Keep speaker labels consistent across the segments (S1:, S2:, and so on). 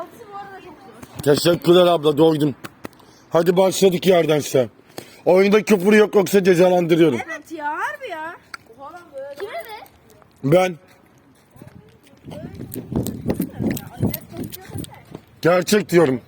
S1: altısı bu arada çok zor.
S2: Teşekkürler abla doydum. Hadi başladık yerden sen. Oyunda küfür yok yoksa cezalandırıyorum.
S1: Evet ya harbi ya. Oha lan böyle. Kime ne?
S2: Ben gerçek diyorum.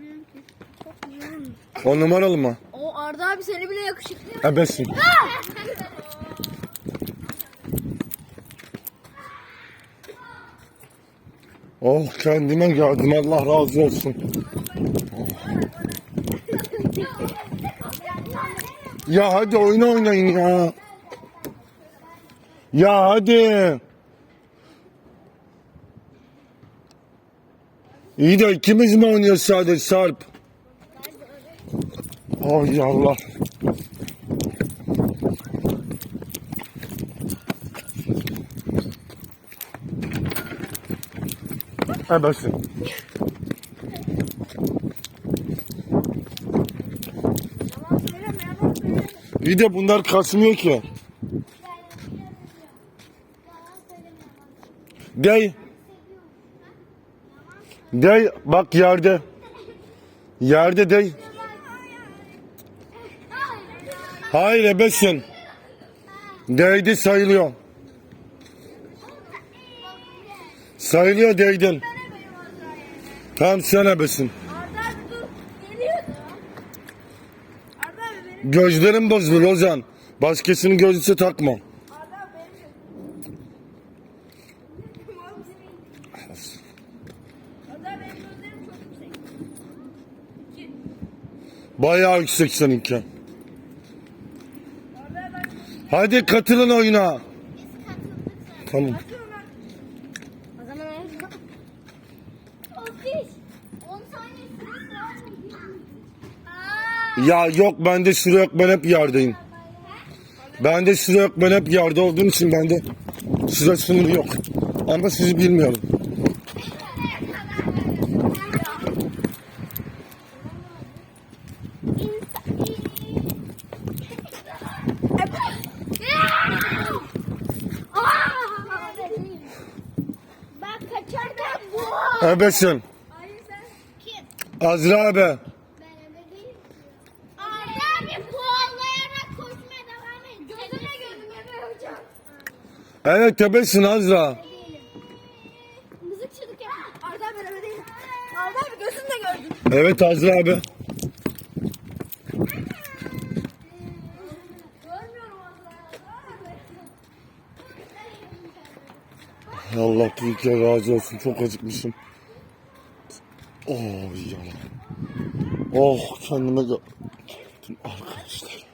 S3: Ki? Çok yoğun.
S2: On numaralı mı?
S1: O Arda abi seni bile yakışıklı.
S2: Ebesin. Oh kendime geldim Allah razı olsun. Ya hadi oyun oynayın ya. Ya hadi. İyi de ikimiz mi oynuyoruz sadece Sarp? Ay Allah. Ebesin. İyi de bunlar kasmıyor ki. Dey. Dey bak yerde. Yerde dey. Hayır ebesin. Değdi sayılıyor. Sayılıyor değdin. Tamam sen ebesin. Gözlerin bozulur Ozan. Başkasının gözlüğü takma.
S1: Arda abi benim. Arda abi benim gözlerim çok yüksek. İki.
S2: Bayağı yüksek seninki. Hadi katılın oyuna. Tamam.
S1: katıyorum ben.
S3: O zaman öyle. Ofis. 10 saniye süresi var mı? Aa.
S2: Ya yok bende süre yok ben hep yerdeyim. Bende süre yok ben hep yerde olduğum için bende süre sınırı yok. Ama sizi bilmiyorum.
S3: Bak kaçarken Kim?
S2: Azra abi.
S3: Ben eve değilim. Abi kovallayarak koşmaya devam et. Gözüne eve hocam.
S2: Evet ebesin Azra.
S3: Mızıkçılık yap.
S1: Arda abi eve değilim. Arda abi gözünle gördüm.
S2: Evet Azra abi. Allah büyükler razı olsun. Çok acıkmışım. Oh ya. Oh kendime gel. Arkadaşlar.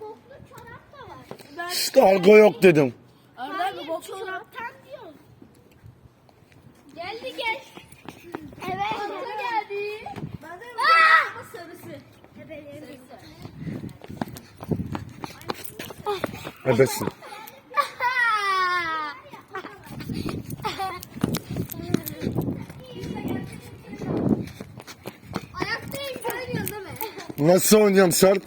S3: Boklu
S2: İşte argo yok dedim.
S1: Arda abi bok çorap.
S3: çoraptan diyorsun. Geldi gel. Evet.
S1: Arda
S3: geldi.
S1: Bende de
S3: Aa!
S1: ama sarısı.
S2: Ebesin. Nasıl oynuyorum Sarp?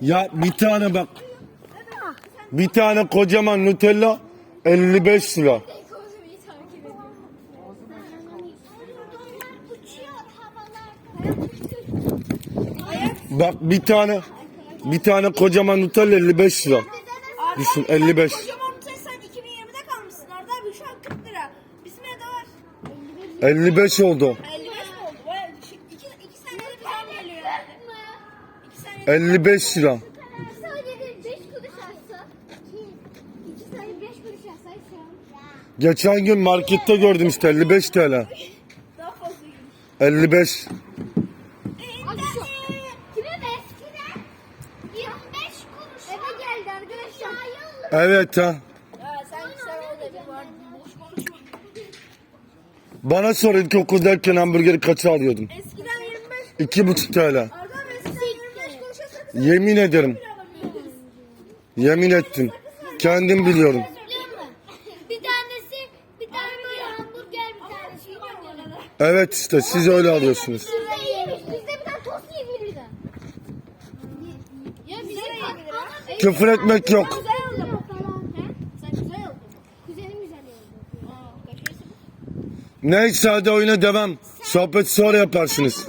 S2: Ya bir tane bak. Bir tane kocaman Nutella 55 lira. Bak bir tane bir tane kocaman Nutella 55 lira. Düşün,
S1: abi, sen
S2: 55.
S1: Kocaman bir sen 2020'de kalmışsın Arda abi şu an 40 lira. Bizim evde var.
S2: 55 oldu.
S1: 55 mi oldu? Baya düşük. 2, 2 senede bir zam geliyor yani. 2 senede
S2: 55 lira.
S3: Sadece 5 kuruş alsa. 2 sayı 5 kuruş alsaysa.
S2: Geçen gün markette gördüm işte 55 TL.
S1: daha fazla geliyor.
S2: 55.
S3: Abi şu. Kime
S2: Evet ha.
S1: Ya sen sen orada bir var. Boş konuşma.
S2: Bana sor ilkokuldayken hamburgeri kaça alıyordum?
S1: Eskiden 25.
S2: İki buçuk TL.
S1: Erdem eskiden 25 kuruşa sakız
S2: Yemin ederim. Yemin ettim. Kendim biliyorum.
S3: Bir tanesi, bir tane böyle hamburger, bir tanesi.
S2: Evet işte siz öyle alıyorsunuz.
S3: Bizde.
S2: Küfür etmek yok.
S3: Güzel oldu falan.
S1: Sen güzel oldun.
S3: Kuzenim güzel oldu.
S1: Aa, kaç yaşındasın?
S2: Neyse hadi oyuna devam. Sohbet sonra yaparsınız.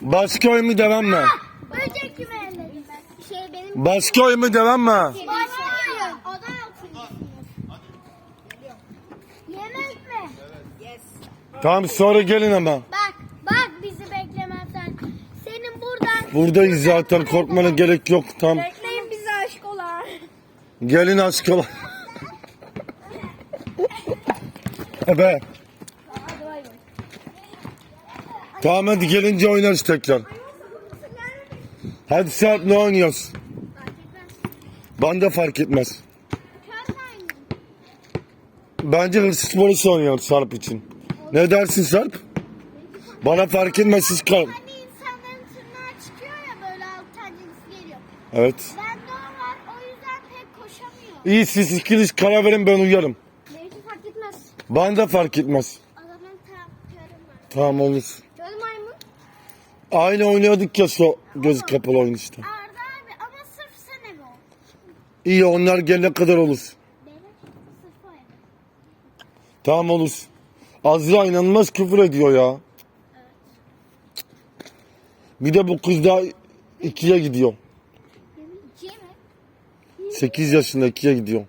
S2: Başka oyun mu devam mı?
S3: Ben. Şey benim...
S2: Başka oyun mu devam mı?
S3: Yok. Yemek mi?
S2: Tamam sonra gelin ama.
S3: Bak, bak bizi beklemezsen. Senin buradan...
S2: Buradayız zaten korkmana gerek yok. Tamam.
S1: Bekleyin bize aşık olan.
S2: Gelin aşk ol. Ebe. Tamam hadi gelince oynarız tekrar. Hadi Serp ne oynuyoruz? Ben de fark etmez. Bence hırsız polis oynuyoruz Sarp için. Ne dersin Sarp? Bana fark etmez siz kal.
S3: Hani insanların tırnağı çıkıyor ya böyle alttan cinsi geliyor.
S2: Evet.
S3: Bende o var o yüzden pek koşamıyor.
S2: İyi siz ikiniz karar verin ben uyarım. Bana da fark etmez.
S3: Var.
S2: Tamam olur.
S3: Mü maymun?
S2: Aynı oynuyorduk ya so göz kapalı oyun işte.
S3: Arda abi ama sırf sen ev ol.
S2: İyi onlar gelene kadar olur.
S3: Sırf o.
S2: Tamam olur. Azra inanılmaz küfür ediyor ya. Bir de bu kız daha ikiye gidiyor.
S3: Benim ikiye mi?
S2: 8 yaşında ikiye gidiyor.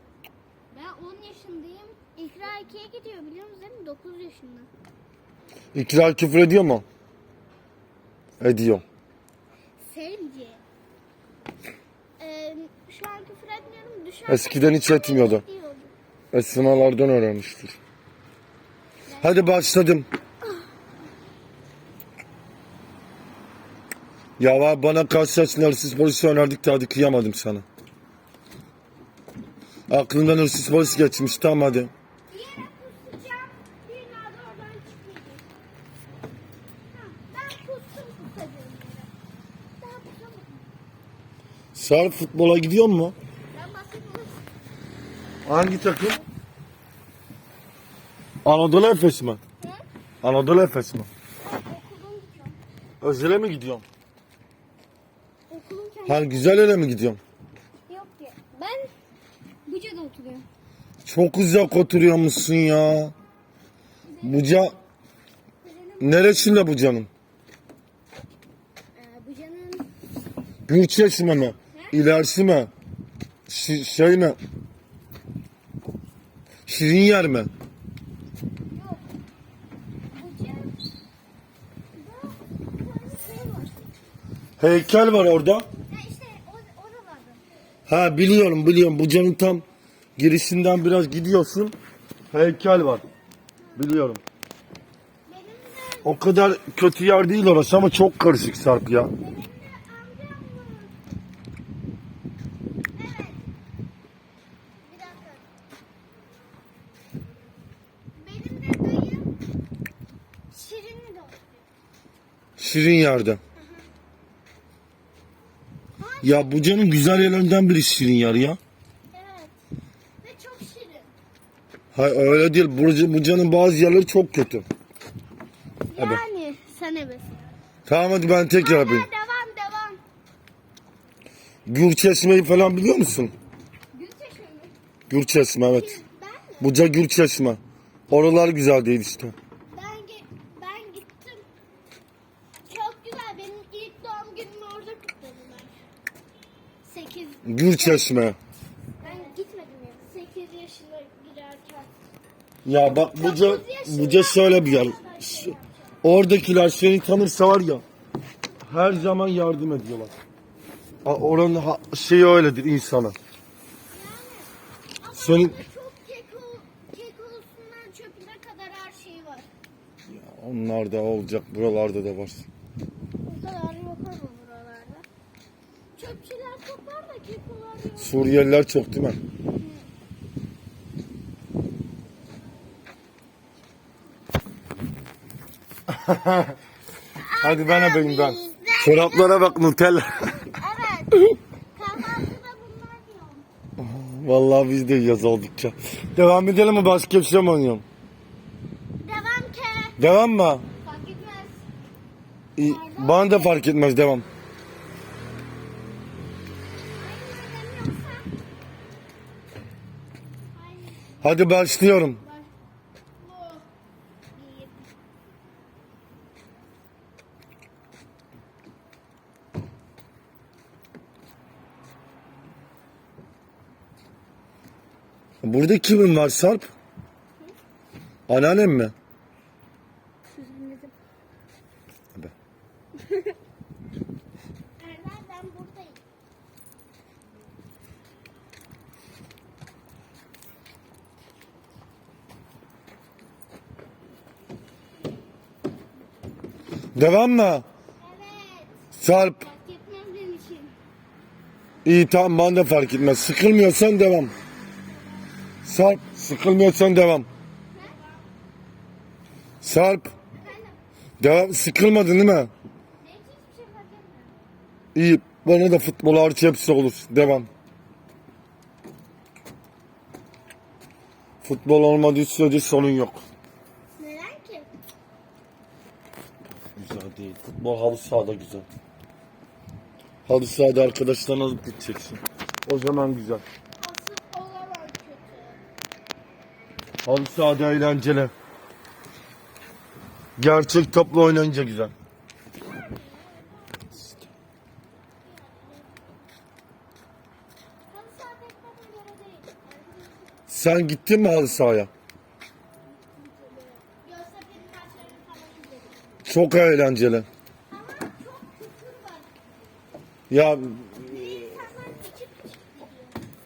S3: Ben 10 yaşındayım. İkra ikiye gidiyor biliyor musun değil mi? 9 yaşında.
S2: İkra küfür ediyor mu? Ediyor.
S3: Sevimci. Ee, şu an küfür etmiyorum. Düşen
S2: Eskiden hiç etmiyordu. Esmalardan öğrenmiştir. Hadi başladım. Ya var bana karşılaştın hırsız polisi önerdik de hadi kıyamadım sana. Aklından hırsız polis geçmiş tamam hadi.
S3: Bir yere kusacağım. Bir daha da oradan çıkmayacak. Ha, ben kustum kusacağım yere. Daha kusamadım.
S2: Sarp futbola gidiyor mu?
S3: Ben basketbol
S2: Hangi takım? Anadolu Efes mi? Anadolu Efes mi? Özel'e mi gidiyorsun?
S3: Okulum çok.
S2: Ha güzel yere mi gidiyorsun?
S3: Yok ki. Ben Buca'da oturuyorum.
S2: Çok uzak oturuyormuşsun ya. Buca neresinde Buca'nın?
S3: Ee, Buca'nın
S2: Gülçeşme mi? İlerisi mi? Şey mi? Şirin yer mi? Heykel var orada.
S3: Ha
S2: biliyorum biliyorum. Buca'nın tam girişinden biraz gidiyorsun. Heykel var. Biliyorum. O kadar kötü yer değil orası ama çok karışık Sarp ya.
S3: benim de amcam var. Evet. Bir dakika. Benim de dayım Şirinli de oturuyor.
S2: Şirin yerde. Ya Buca'nın güzel yerlerinden biri Şirin yer ya.
S3: Evet. Ve çok şirin.
S2: Hayır öyle değil. Buca, Buca'nın bazı yerleri çok kötü. Evet.
S3: Yani sen evet.
S2: Tamam hadi ben tekrar yapayım.
S3: Devam devam.
S2: Gürçeşme'yi falan biliyor musun?
S3: Gülçeşme mi?
S2: Gürçeşme evet.
S3: Ben mi?
S2: Buca Gürçeşme. Oralar güzel değil işte.
S3: Ben, ge- ben gittim. Çok güzel. Benim ilk doğum günümü orada kutladılar. 8.
S2: Gürçeşme.
S3: Ben gitmedim ya. 8 yaşına girerken.
S2: Ya bak Buca, Buca şöyle bir yer. Oradakiler seni tanırsa var ya her zaman yardım ediyorlar. A- Oranın ha- şeyi öyledir insana. Senin
S3: çok keko, kekosundan çöpüne kadar her şey var.
S2: onlar da olacak buralarda da var.
S3: O kadar yok ama buralarda. Çok Kepçeler çok var da kekolar yok.
S2: Suriyeliler çok değil mi? Hadi ben yapayım ben. Çoraplara bak Nutella.
S3: Evet.
S2: Vallahi biz de yiyoruz oldukça. Devam edelim mi? Başka bir şey mi oynayalım?
S3: Devam ke.
S2: Devam mı?
S3: Fark etmez.
S2: İyi, Bana da fark etmez devam. Hadi başlıyorum. Burada kimin var Sarp? Anneannem mi? Devam mı?
S3: Evet.
S2: Sarp.
S3: Fark etmez benim için.
S2: İyi tamam bana da fark etmez. Sıkılmıyorsan devam. Sarp sıkılmıyorsan devam. Sarp. Devam. Sıkılmadın değil mi?
S3: Ne hiçbir şey fark etmez.
S2: İyi. Bana da futbol artı hepsi olur. Devam. Futbol olmadığı sürece sorun yok.
S3: Neden ki?
S2: Güzel değil. Futbol halı sahada güzel. Halı sahada arkadaşlarını alıp gideceksin. O zaman güzel.
S3: Asıl olamam kötü.
S2: Halı sahada eğlenceli. Gerçek topla oynayınca güzel. Sen gittin mi halı sahaya? Çok eğlenceli.
S3: Ama çok küfür var.
S2: Ya
S3: Bir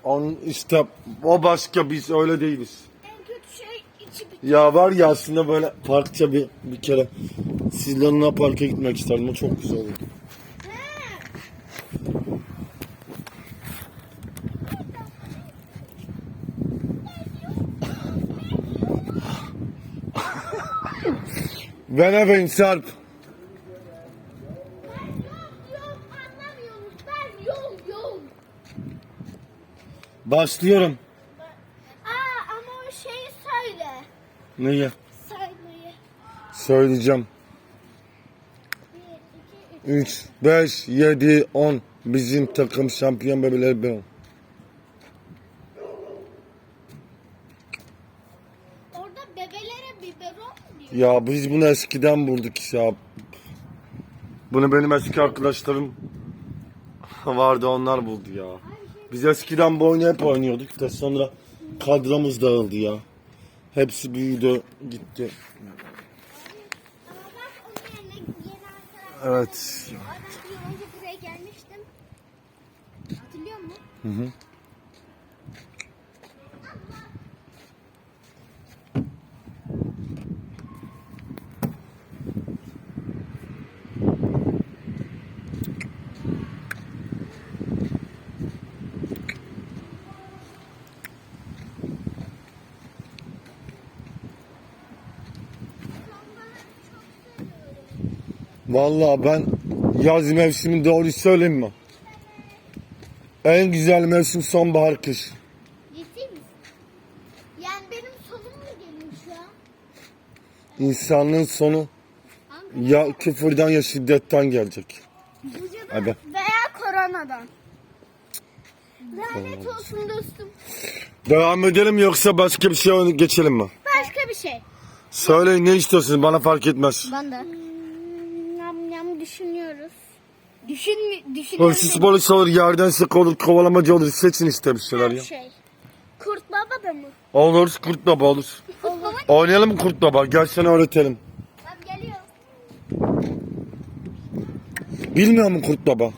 S2: on işte o başka biz öyle değiliz.
S3: En kötü şey içip içip.
S2: Ya var ya aslında böyle parkça bir bir kere sizlerle parka gitmek isterdim. O çok güzel olurdu. Ben efendim Sarp. Başlıyorum.
S3: Aa ama o şeyi söyle.
S2: Neyi?
S3: Saymayı.
S2: Söyleyeceğim.
S3: 1, 2, 3.
S2: 3, 5, 7, 10. Bizim takım şampiyon bebeler ben.
S3: Orada bebelere biberon mu diyor?
S2: Ya biz bunu eskiden bulduk ya. Bunu benim eski arkadaşlarım vardı onlar buldu ya. Biz eskiden bu oyunu hep oynuyorduk da sonra kadromuz dağıldı ya. Hepsi büyüdü gitti. Evet.
S3: Ben bir önce buraya gelmiştim. Hatırlıyor musun?
S2: Hı hı. Vallahi ben yaz mevsimi doğru söyleyeyim mi? En güzel mevsim sonbahar kış.
S3: Ciddi misin? Yani benim sonum mu geliyor şu an?
S2: İnsanlığın sonu ya küfürden ya şiddetten gelecek.
S3: Buca'dan
S2: Abi.
S3: veya koronadan. Lanet olsun dostum.
S2: Devam edelim yoksa başka bir şeye geçelim mi?
S3: Başka bir şey.
S2: Söyleyin ne istiyorsunuz bana fark etmez.
S3: Ben de. Yam düşünüyoruz. Düşün? Düşünüyoruz.
S2: Hırsız polis olur, yerden sık olur, kovalamacı olur. Seçin işte bir şeyler
S3: Her
S2: ya.
S3: şey. Kurt baba da mı?
S2: Olur, kurt baba olur.
S3: Kurt baba.
S2: Oynayalım mı kurt baba? Gel sana öğretelim.
S3: Abi geliyor.
S2: Bilmiyor musun kurt baba?